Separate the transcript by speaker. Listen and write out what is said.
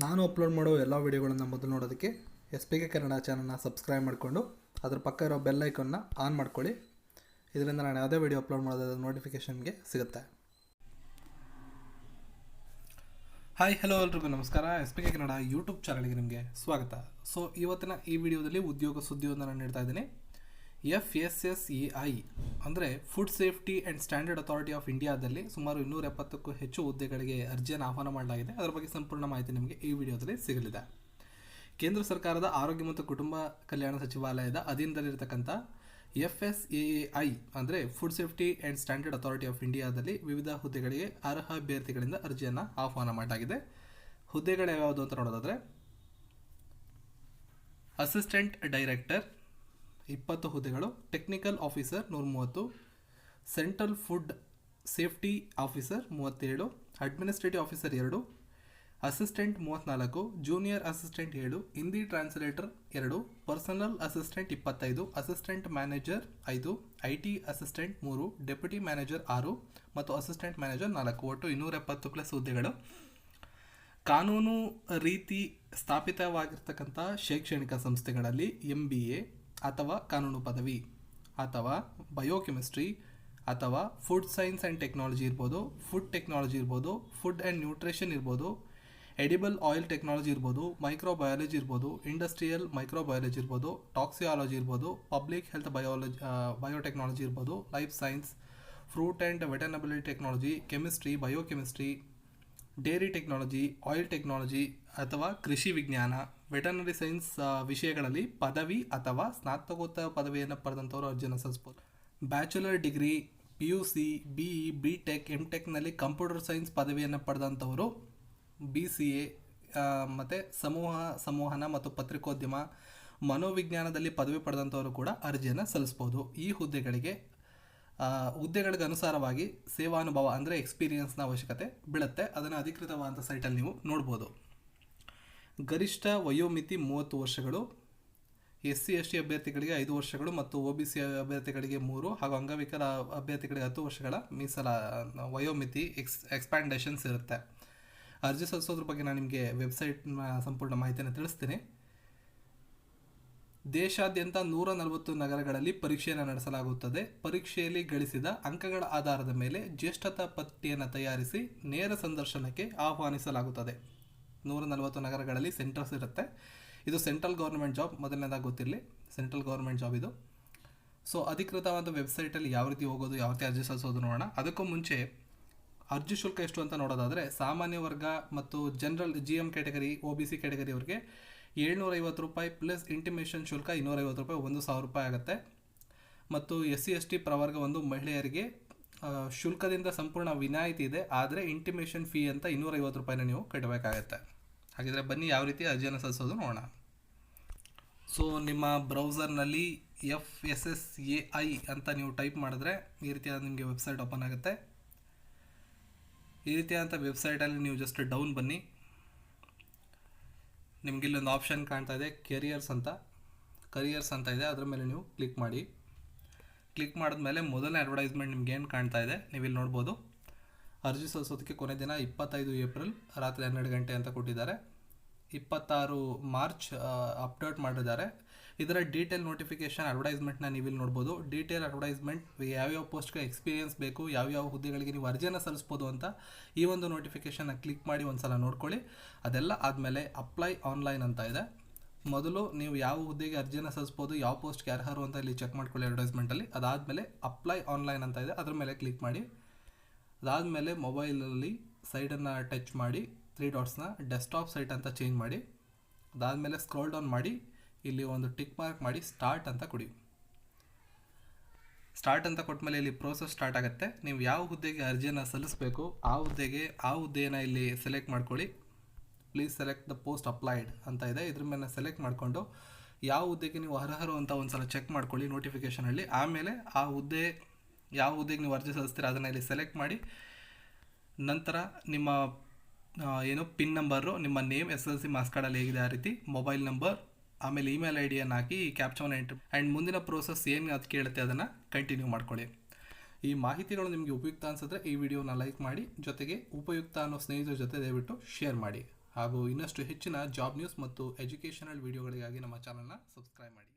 Speaker 1: ನಾನು ಅಪ್ಲೋಡ್ ಮಾಡೋ ಎಲ್ಲ ವೀಡಿಯೋಗಳನ್ನು ಮೊದಲು ನೋಡೋದಕ್ಕೆ ಎಸ್ ಪಿ ಕೆ ಕನ್ನಡ ಚಾನಲ್ನ ಸಬ್ಸ್ಕ್ರೈಬ್ ಮಾಡಿಕೊಂಡು ಅದ್ರ ಪಕ್ಕ ಇರೋ ಬೆಲ್ ಐಕನ್ನ ಆನ್ ಮಾಡ್ಕೊಳ್ಳಿ. ಇದರಿಂದ ನಾನು ಯಾವುದೇ ವೀಡಿಯೋ ಅಪ್ಲೋಡ್ ಮಾಡೋದಾದ ನೋಟಿಫಿಕೇಷನ್ಗೆ ಸಿಗುತ್ತೆ. ಹಾಯ್ ಹಲೋ ಎಲ್ರಿಗೂ ನಮಸ್ಕಾರ. S P K Kannada YouTube ಚಾನಲ್ಗೆ ನಿಮಗೆ ಸ್ವಾಗತ. ಸೊ ಇವತ್ತಿನ ಈ ವಿಡಿಯೋದಲ್ಲಿ ಉದ್ಯೋಗ ಸುದ್ದಿಯೊಂದನ್ನು ನಾನು ನೀಡ್ತಾ ಇದ್ದೀನಿ. F S S A I ಅಂದರೆ food safety and standard authority of ಇಂಡಿಯಾದಲ್ಲಿ ಸುಮಾರು ಇನ್ನೂರ ಎಪ್ಪತ್ತಕ್ಕೂ ಹೆಚ್ಚು ಹುದ್ದೆಗಳಿಗೆ ಅರ್ಜಿಯನ್ನು ಆಹ್ವಾನ ಮಾಡಲಾಗಿದೆ. ಅದರ ಬಗ್ಗೆ ಸಂಪೂರ್ಣ ಮಾಹಿತಿ ನಿಮಗೆ ಈ ವಿಡಿಯೋದಲ್ಲಿ ಸಿಗಲಿದೆ. ಕೇಂದ್ರ ಸರ್ಕಾರದ ಆರೋಗ್ಯ ಮತ್ತು ಕುಟುಂಬ ಕಲ್ಯಾಣ ಸಚಿವಾಲಯದ ಅಧೀನದಲ್ಲಿರತಕ್ಕಂಥ ಎಫ್ ಎಸ್ ಎ ಐ ಅಂದರೆ food safety and standard authority of ಇಂಡಿಯಾದಲ್ಲಿ ವಿವಿಧ ಹುದ್ದೆಗಳಿಗೆ ಅರ್ಹ ಅಭ್ಯರ್ಥಿಗಳಿಂದ ಅರ್ಜಿಯನ್ನು ಆಹ್ವಾನ ಮಾಡಲಾಗಿದೆ. ಹುದ್ದೆಗಳು ಯಾವ್ಯಾವುದು ಅಂತ ನೋಡೋದಾದರೆ ಅಸಿಸ್ಟೆಂಟ್ ಡೈರೆಕ್ಟರ್ ಇಪ್ಪತ್ತು ಹುದ್ದೆಗಳು. ಟೆಕ್ನಿಕಲ್ ಆಫೀಸರ್ ನೂರ ಮೂವತ್ತು ಸೆಂಟ್ರಲ್ ಫುಡ್ ಸೇಫ್ಟಿ ಆಫೀಸರ್ ಮೂವತ್ತೇಳು. ಅಡ್ಮಿನಿಸ್ಟ್ರೇಟಿವ್ ಆಫೀಸರ್ ಎರಡು. ಅಸಿಸ್ಟೆಂಟ್ ಮೂವತ್ತ್ನಾಲ್ಕು ಜೂನಿಯರ್ ಅಸಿಸ್ಟೆಂಟ್ ಏಳು. ಹಿಂದಿ ಟ್ರಾನ್ಸ್ಲೇಟರ್ ಎರಡು. ಪರ್ಸನಲ್ ಅಸಿಸ್ಟೆಂಟ್ ಇಪ್ಪತ್ತೈದು. ಅಸಿಸ್ಟೆಂಟ್ ಮ್ಯಾನೇಜರ್ ಐದು. ಐ ಟಿ ಅಸಿಸ್ಟೆಂಟ್ ಮೂರು. ಡೆಪ್ಯೂಟಿ ಮ್ಯಾನೇಜರ್ ಆರು. ಮತ್ತು ಅಸಿಸ್ಟೆಂಟ್ ಮ್ಯಾನೇಜರ್ ನಾಲ್ಕು. ಒಟ್ಟು ಇನ್ನೂರ ಎಪ್ಪತ್ತು ಪ್ಲಸ್ ಹುದ್ದೆಗಳು. ಕಾನೂನು ರೀತಿ ಸ್ಥಾಪಿತವಾಗಿರ್ತಕ್ಕಂಥ ಶೈಕ್ಷಣಿಕ ಸಂಸ್ಥೆಗಳಲ್ಲಿ ಎಂ ಬಿ ಎ ಅಥವಾ ಕಾನೂನು ಪದವಿ, ಅಥವಾ ಬಯೋಕೆಮಿಸ್ಟ್ರಿ ಅಥವಾ ಫುಡ್ ಸೈನ್ಸ್ ಆ್ಯಂಡ್ ಟೆಕ್ನಾಲಜಿ ಇರ್ಬೋದು ಫುಡ್ ಟೆಕ್ನಾಲಜಿ ಇರ್ಬೋದು ಫುಡ್ ಆ್ಯಂಡ್ ನ್ಯೂಟ್ರಿಷನ್ ಇರ್ಬೋದು ಎಡಿಬಲ್ ಆಯಿಲ್ ಟೆಕ್ನಾಲಜಿ ಇರ್ಬೋದು ಮೈಕ್ರೋಬಯಾಲಜಿ ಇರ್ಬೋದು ಇಂಡಸ್ಟ್ರಿಯಲ್ ಮೈಕ್ರೋಬಯಾಲಜಿ ಇರ್ಬೋದು ಟಾಕ್ಸಿಯಾಲಜಿ ಇರ್ಬೋದು ಪಬ್ಲಿಕ್ ಹೆಲ್ತ್ ಬಯಾಲಜಿ ಬಯೋಟೆಕ್ನಾಲಜಿ ಇರ್ಬೋದು life science fruit and ವೆಟನಬಿಲಿಟಿ technology chemistry biochemistry dairy technology, oil technology ಅಥವಾ ಕೃಷಿ ವಿಜ್ಞಾನ ವೆಟರ್ನರಿ ಸೈನ್ಸ್ ವಿಷಯಗಳಲ್ಲಿ ಪದವಿ ಅಥವಾ ಸ್ನಾತಕೋತ್ತರ ಪದವಿಯನ್ನು ಪಡೆದಂಥವರು ಅರ್ಜಿಯನ್ನು ಸಲ್ಲಿಸ್ಬೋದು. Bachelor degree, P U C, B E, B tech M ಟೆಕ್ನಲ್ಲಿ computer science ಪದವಿಯನ್ನು ಪಡೆದಂಥವರು ಬಿ ಸಿ ಎ ಮತ್ತು ಸಮೂಹ, ಸಂವಹನ ಮತ್ತು ಪತ್ರಿಕೋದ್ಯಮ, ಮನೋವಿಜ್ಞಾನದಲ್ಲಿ ಪದವಿ ಪಡೆದಂಥವರು ಕೂಡ ಅರ್ಜಿಯನ್ನು ಸಲ್ಲಿಸ್ಬೋದು. ಈ ಹುದ್ದೆಗಳಿಗೆ ಹುದ್ದೆಗಳಿಗೆ ಅನುಸಾರವಾಗಿ ಸೇವಾನುಭವ ಅಂದರೆ ಎಕ್ಸ್ಪೀರಿಯನ್ಸ್ನ ಅವಶ್ಯಕತೆ ಬೀಳುತ್ತೆ. ಅದನ್ನು ಅಧಿಕೃತವಾದಂಥ ಸೈಟಲ್ಲಿ ನೀವು ನೋಡ್ಬೋದು. ಗರಿಷ್ಠ ವಯೋಮಿತಿ ಮೂವತ್ತು ವರ್ಷಗಳು ಎಸ್ ಸಿ ಎಸ್ ಟಿ ಅಭ್ಯರ್ಥಿಗಳಿಗೆ ಐದು ವರ್ಷಗಳು ಮತ್ತು ಒ ಬಿ ಸಿ ಅಭ್ಯರ್ಥಿಗಳಿಗೆ ಮೂರು ಹಾಗೂ ಅಂಗವಿಕಲ ಅಭ್ಯರ್ಥಿಗಳಿಗೆ ಹತ್ತು ವರ್ಷಗಳ ಮೀಸಲ, ವಯೋಮಿತಿ ಎಕ್ಸ್ ಎಕ್ಸ್ಪ್ಯಾಂಡೇಷನ್ಸ್ ಇರುತ್ತೆ. ಅರ್ಜಿ ಸಲ್ಲಿಸೋದ್ರ ಬಗ್ಗೆ ನಾನು ನಿಮಗೆ ವೆಬ್ಸೈಟ್ನ ಸಂಪೂರ್ಣ ಮಾಹಿತಿಯನ್ನು ತಿಳಿಸ್ತೀನಿ. ದೇಶಾದ್ಯಂತ ನೂರ ನಲವತ್ತು ನಗರಗಳಲ್ಲಿ ಪರೀಕ್ಷೆಯನ್ನು ನಡೆಸಲಾಗುತ್ತದೆ. ಪರೀಕ್ಷೆಯಲ್ಲಿ ಗಳಿಸಿದ ಅಂಕಗಳ ಆಧಾರದ ಮೇಲೆ ಜ್ಯೇಷ್ಠತಾ ಪಟ್ಟಿಯನ್ನು ತಯಾರಿಸಿ ನೇರ ಸಂದರ್ಶನಕ್ಕೆ ಆಹ್ವಾನಿಸಲಾಗುತ್ತದೆ. ನೂರ ನಲವತ್ತು ನಗರಗಳಲ್ಲಿ ಸೆಂಟರ್ಸ್ ಇರುತ್ತೆ. ಇದು ಸೆಂಟ್ರಲ್ ಗೌರ್ಮೆಂಟ್ ಜಾಬ್, ಮೊದಲನೇದಾಗಿ ಗೊತ್ತಿರಲಿ, ಸೆಂಟ್ರಲ್ ಗೌರ್ಮೆಂಟ್ ಜಾಬ್ ಇದು. ಸೊ, ಅಧಿಕೃತವಾದ ವೆಬ್ಸೈಟಲ್ಲಿ ಯಾವ ರೀತಿ ಹೋಗೋದು, ಯಾವ ರೀತಿ ಅರ್ಜಿ ಸಲ್ಲಿಸೋದು ನೋಡೋಣ. ಅದಕ್ಕೂ ಮುಂಚೆ ಅರ್ಜಿ ಶುಲ್ಕ ಎಷ್ಟು ಅಂತ ನೋಡೋದಾದರೆ, ಸಾಮಾನ್ಯ ವರ್ಗ ಮತ್ತು general G M category O B C ಕ್ಯಾಟಗರಿಯವರಿಗೆ ಏಳ್ನೂರ ಐವತ್ತು ರೂಪಾಯಿ ಪ್ಲಸ್ ಇಂಟಿಮೇಷನ್ ಶುಲ್ಕ ಇನ್ನೂರೈವತ್ತು ರೂಪಾಯಿ, ಒಂದು ಸಾವಿರ ರೂಪಾಯಿ ಆಗುತ್ತೆ. ಮತ್ತು ಎಸ್ ಸಿ, ಎಸ್ ಟಿ ಪ್ರವರ್ಗ ಒಂದು ಮಹಿಳೆಯರಿಗೆ ಶುಲ್ಕದಿಂದ ಸಂಪೂರ್ಣ ವಿನಾಯಿತಿ ಇದೆ. ಆದರೆ ಇಂಟಿಮೇಷನ್ ಫೀ ಅಂತ ಇನ್ನೂರೈವತ್ತು ರೂಪಾಯಿನ ನೀವು ಕಟ್ಟಬೇಕಾಗತ್ತೆ ಹಾಗಿದ್ರೆ ಬನ್ನಿ ಯಾವ ರೀತಿ ಅರ್ಜಿಯನ್ನು ಸಲ್ಲಿಸೋದು ನೋಡೋಣ. ಸೊ ನಿಮ್ಮ ಬ್ರೌಸರ್ನಲ್ಲಿ F S S A I ಅಂತ ನೀವು ಟೈಪ್ ಮಾಡಿದ್ರೆ ಈ ರೀತಿಯಾದ ನಿಮಗೆ ವೆಬ್ಸೈಟ್ ಓಪನ್ ಆಗುತ್ತೆ. ಈ ರೀತಿಯಾದಂಥ ವೆಬ್ಸೈಟಲ್ಲಿ ನೀವು ಜಸ್ಟ್ ಡೌನ್ ಬನ್ನಿ. ನಿಮಗೆ ಇಲ್ಲೊಂದು ಆಪ್ಷನ್ ಕಾಣ್ತಾ ಇದೆ ಕೆರಿಯರ್ಸ್ ಅಂತ. ಕರಿಯರ್ಸ್ ಅಂತ ಇದೆ, ಅದರ ಮೇಲೆ ನೀವು ಕ್ಲಿಕ್ ಮಾಡಿ. ಕ್ಲಿಕ್ ಮಾಡಿದ್ಮೇಲೆ ಮೊದಲನೇ ಅಡ್ವರ್ಟೈಸ್ಮೆಂಟ್ ನಿಮ್ಗೆ ಏನು ಕಾಣ್ತಾ ಇದೆ ನೀವು ಇಲ್ಲಿ ನೋಡ್ಬೋದು. ಅರ್ಜಿ ಸಲ್ಲಿಸೋದಕ್ಕೆ ಕೊನೆ ದಿನ ಇಪ್ಪತ್ತೈದು ಏಪ್ರಿಲ್ ರಾತ್ರಿ ಹನ್ನೆರಡು ಗಂಟೆ ಅಂತ ಕೊಟ್ಟಿದ್ದಾರೆ. ಇಪ್ಪತ್ತಾರು ಮಾರ್ಚ್ ಅಪ್ಡೇಟ್ ಮಾಡಿದ್ದಾರೆ. ಇದರ ಡೀಟೇಲ್ ನೋಟಿಫಿಕೇಶನ್ ಅಡ್ವರ್ಟೈಸ್ಮೆಂಟ್ನ ನೀವು ಇಲ್ಲಿ ನೋಡ್ಬೋದು. ಡೀಟೇಲ್ ಅಡ್ವರ್ಟೈಸ್ಮೆಂಟ್ ಯಾವ್ಯಾವ ಪೋಸ್ಟ್ಗೆ ಎಕ್ಸ್ಪೀರಿಯನ್ಸ್ ಬೇಕು, ಯಾವ್ಯಾವ ಹುದ್ದೆಗಳಿಗೆ ನೀವು ಅರ್ಜಿಯನ್ನು ಸಲ್ಲಿಸ್ಬೋದು ಅಂತ ಈ ಒಂದು ನೋಟಿಫಿಕೇಶನ್ನ ಕ್ಲಿಕ್ ಮಾಡಿ ಒಂದ್ಸಲ ನೋಡ್ಕೊಳ್ಳಿ. ಅದೆಲ್ಲ ಆದಮೇಲೆ ಅಪ್ಲೈ ಆನ್ಲೈನ್ ಅಂತ ಇದೆ. ಮೊದಲು ನೀವು ಯಾವ ಹುದ್ದೆಗೆ ಅರ್ಜಿಯನ್ನು ಸಲ್ಲಿಸ್ಬೋದು, ಯಾವ ಪೋಸ್ಟ್ಗೆ ಅರ್ಹರು ಅಂತ ಇಲ್ಲಿ ಚೆಕ್ ಮಾಡ್ಕೊಳ್ಳಿ ಅಡ್ವರ್ಟೈಸ್ಮೆಂಟಲ್ಲಿ ಅದಾದಮೇಲೆ ಅಪ್ಲೈ ಆನ್ಲೈನ್ ಅಂತ ಇದೆ. ಅದರ ಮೇಲೆ ಕ್ಲಿಕ್ ಮಾಡಿ. ಅದಾದಮೇಲೆ ಮೊಬೈಲಲ್ಲಿ ಸೈಡನ್ನು ಟಚ್ ಮಾಡಿ ತ್ರೀ ಡಾಟ್ಸ್ನ ಡೆಸ್ಕ್ಟಾಪ್ ಸೈಟ್ ಅಂತ ಚೇಂಜ್ ಮಾಡಿ. ಅದಾದಮೇಲೆ ಸ್ಕ್ರೋಲ್ ಡೌನ್ ಮಾಡಿ. ಇಲ್ಲಿ ಒಂದು ಟಿಕ್ ಮಾರ್ಕ್ ಮಾಡಿ ಸ್ಟಾರ್ಟ್ ಅಂತ ಕೊಡಿ. ಸ್ಟಾರ್ಟ್ ಅಂತ ಕೊಟ್ಟಮೇಲೆ ಇಲ್ಲಿ ಪ್ರೋಸೆಸ್ ಸ್ಟಾರ್ಟ್ ಆಗುತ್ತೆ. ನೀವು ಯಾವ ಹುದ್ದೆಗೆ ಅರ್ಜಿಯನ್ನು ಸಲ್ಲಿಸಬೇಕು, ಆ ಹುದ್ದೆಗೆ, ಆ ಹುದ್ದೆಯನ್ನು ಇಲ್ಲಿ ಸೆಲೆಕ್ಟ್ ಮಾಡ್ಕೊಳ್ಳಿ. Please select the post applied ಅಂತ ಇದೆ. ಇದ್ರ ಮೇಲೆ ಸೆಲೆಕ್ಟ್ ಮಾಡಿಕೊಂಡು ಯಾವ ಹುದ್ದೆಗೆ ನೀವು ಅರ್ಹರು ಅಂತ ಒಂದ್ಸಲ ಚೆಕ್ ಮಾಡ್ಕೊಳ್ಳಿ ನೋಟಿಫಿಕೇಷನಲ್ಲಿ ಆಮೇಲೆ ಆ ಹುದ್ದೆ, ಯಾವ ಹುದ್ದೆಗೆ ನೀವು ಅರ್ಜಿ ಸಲ್ಲಿಸ್ತೀರ ಅದನ್ನು ಇಲ್ಲಿ ಸೆಲೆಕ್ಟ್ ಮಾಡಿ. ನಂತರ ನಿಮ್ಮ ಏನು ಪಿನ್ ನಂಬರು ನಿಮ್ಮ ನೇಮ್ ಎಸ್ ಎಲ್ ಸಿ ಮಾಸ್ಕಾರ್ಡಲ್ಲಿ ಕಾರ್ಡಲ್ಲಿ ಹೇಗಿದೆ ಆ ರೀತಿ ಮೊಬೈಲ್ ನಂಬರ್ ಆಮೇಲೆ ಇಮೇಲ್ ಐ ಡಿಯನ್ನು ಹಾಕಿ ಕ್ಯಾಪ್ಚನ್ ಎಂಟ್ರಿ ಆ್ಯಂಡ್ ಮುಂದಿನ ಪ್ರೋಸೆಸ್ ಏನು ಅದು ಕೇಳುತ್ತೆ ಅದನ್ನು ಕಂಟಿನ್ಯೂ ಮಾಡ್ಕೊಳ್ಳಿ. ಈ ಮಾಹಿತಿಗಳು ನಿಮಗೆ ಉಪಯುಕ್ತ ಅನಿಸಿದ್ರೆ ಈ ವಿಡಿಯೋನ ಲೈಕ್ ಮಾಡಿ, ಜೊತೆಗೆ ಉಪಯುಕ್ತ ಅನ್ನೋ ಸ್ನೇಹಿತರ ಜೊತೆ ದಯವಿಟ್ಟು ಶೇರ್ ಮಾಡಿ. ಹಾಗೂ ಇನ್ನಷ್ಟು ಹೆಚ್ಚಿನ ಜಾಬ್ ನ್ಯೂಸ್ ಮತ್ತು ಎಜುಕೇಷನಲ್ ವಿಡಿಯೋಗಳಿಗಾಗಿ ನಮ್ಮ ಚಾನಲ್ನ ಸಬ್ಸ್ಕ್ರೈಬ್ ಮಾಡಿ.